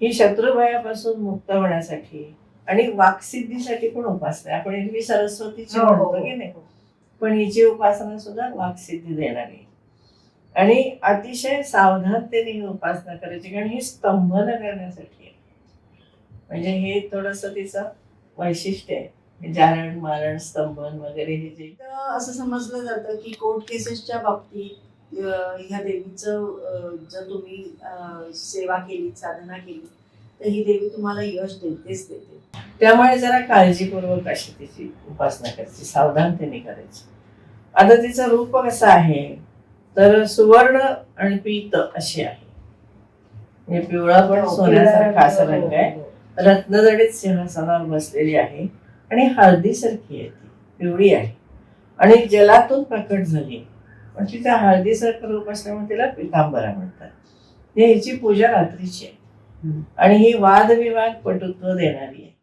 ही शत्रुभयापासून मुक्त होण्यासाठी आणि वाकसिद्धीसाठी पण उपासना. आपण एरवी सरस्वतीची हो, हो, म्हणतो की नाही? पण हिची उपासना सुद्धा वाकसिद्धी देणारी. आणि अतिशय सावधानतेने ही उपासना करायची कारण ही स्तंभन करण्यासाठी आहे. म्हणजे हे थोडस तिचं वैशिष्ट्य आहे. जारण मारण स्तंभन वगैरे हे जे असं समजलं जातं की कोर्ट केसेसच्या बाबतीत ह्या देवीचं जर तुम्ही सेवा केली साधना केली तर ही देवी तुम्हाला यश देतेच देते. त्यामुळे जरा काळजीपूर्वक अशी तिची उपासना करायची सावधानतेने करायची. आता तिचं रूप कसं आहे? तर सुवर्ण आणि पीत अशी आहे. म्हणजे पिवळा पण हो, सोन्यासारखा असा रंग आहे. रत्नजडीत सिंहासनावर बसलेली आहे आणि हळदीसारखी आहे ती पिवळी आहे. आणि जलातून प्रकट झाली पण तिचं हळदीसारखं रूप असल्यामुळे तिला पितांबरा म्हणतात. हे हिची पूजा रात्रीची आहे. आणि ही वादविवाद पटुत्व देणारी आहे.